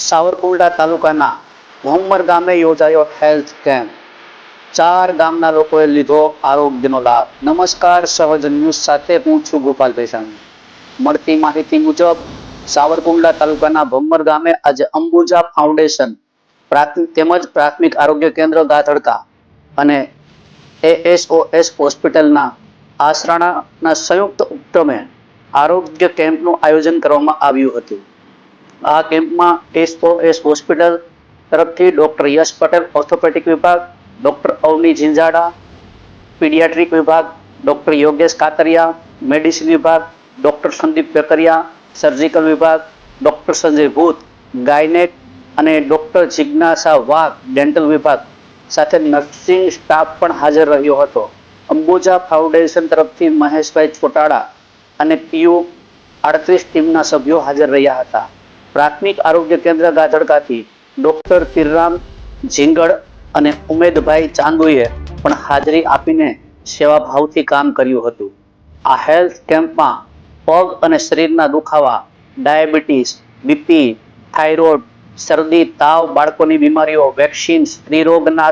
સાવરકુંડલા તાલુકાના મોહમ્મદ ગામે યોજાયો હેલ્થ કેમ્પ ચાર ગામના લોકોએ લીધો આરોગ્યનો લાભ. નમસ્કાર સહજ ન્યૂઝ સાથે હું છું ગોપાલભાઈ ભેસાણી. મળતી માહિતી મુજબ, સાવરકુંડલા તાલુકાના ભમ્મર ગામે આજે અંબુજા ફાઉન્ડેશન પ્રાથમિક તેમજ પ્રાથમિક આરોગ્ય કેન્દ્ર ગાથડકા અને એએસઓએસ હોસ્પિટલના આસરાણાના સંયુક્ત ઉપક્રમે આરોગ્ય કેમ્પનું આયોજન કરવામાં આવ્યું હતું. આ કેમ્પમાં એસ એસ હોસ્પિટલ તરફથી ડૉક્ટર યશ પટેલ ઓર્થોપેટિક વિભાગ, ડૉક્ટર અવની ઝીંઝાડા, પીડિયાટ્રિક વિભાગ, ડૉક્ટર યોગેશ કાતરિયા, મેડિસિન વિભાગ, ડૉક્ટર સંદીપ પેકરિયા સર્જિકલ વિભાગ, ડોક્ટર સંજય ભૂત, ગાયનેટ અને ડૉક્ટર જિજ્ઞાસા વાઘ, ડેન્ટલ વિભાગ સાથે નર્સિંગ સ્ટાફ પણ હાજર રહ્યો હતો. અંબુજા ફાઉન્ડેશન તરફથી મહેશભાઈ ચોટાડા અને પીયુ આડત્રીસ ટીમના સભ્યો હાજર રહ્યા હતા. પ્રાથમિક આરોગ્ય કેન્દ્ર ગાધડકાથી ડોક્ટર તિરરામ ઝીંગડ અને ઉમેદભાઈ ચાંદુએ પણ હાજરી આપીને સેવાભાવથી કામ કર્યું હતું. આ હેલ્થ કેમ્પમાં પગ અને શરીરના દુખાવા, ડાયાબિટીસ, બીપી, થાઇરોઇડ, શરદી, તાવ, બાળકોની બીમારીઓ, વેક્સિન, સ્ત્રીરોગના,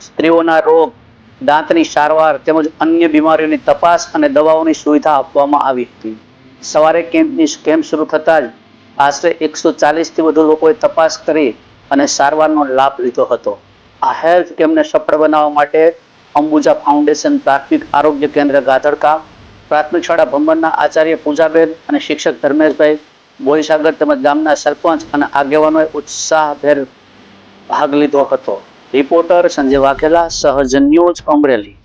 સ્ત્રીઓના રોગ, દાંતની સારવાર તેમજ અન્ય બીમારીઓની તપાસ અને દવાઓની સુવિધા આપવામાં આવી હતી. સવારે કેમ્પની કેમ્પ શરૂ થતાં જ આશરે એકસો ચાલીસથી વધુ લોકોએ તપાસ કરી અને સારવારનો લાભ લીધો હતો. આ હેલ્થ કેમ્પને સફળ બનાવવા માટે અંબુજા ફાઉન્ડેશન પ્રાથમિક આરોગ્ય કેન્દ્ર ગાધડકા, પ્રાથમિક શાળા ભંબરના આચાર્ય પૂજાબેન અને શિક્ષક ધર્મેશભાઈ બોરીસાગર તેમજ ગામના સરપંચ અને આગેવાનોએ ઉત્સાહભેર ભાગ લીધો હતો. રિપોર્ટર સંજય વાઘેલા, સહજ ન્યૂઝ અમરેલી.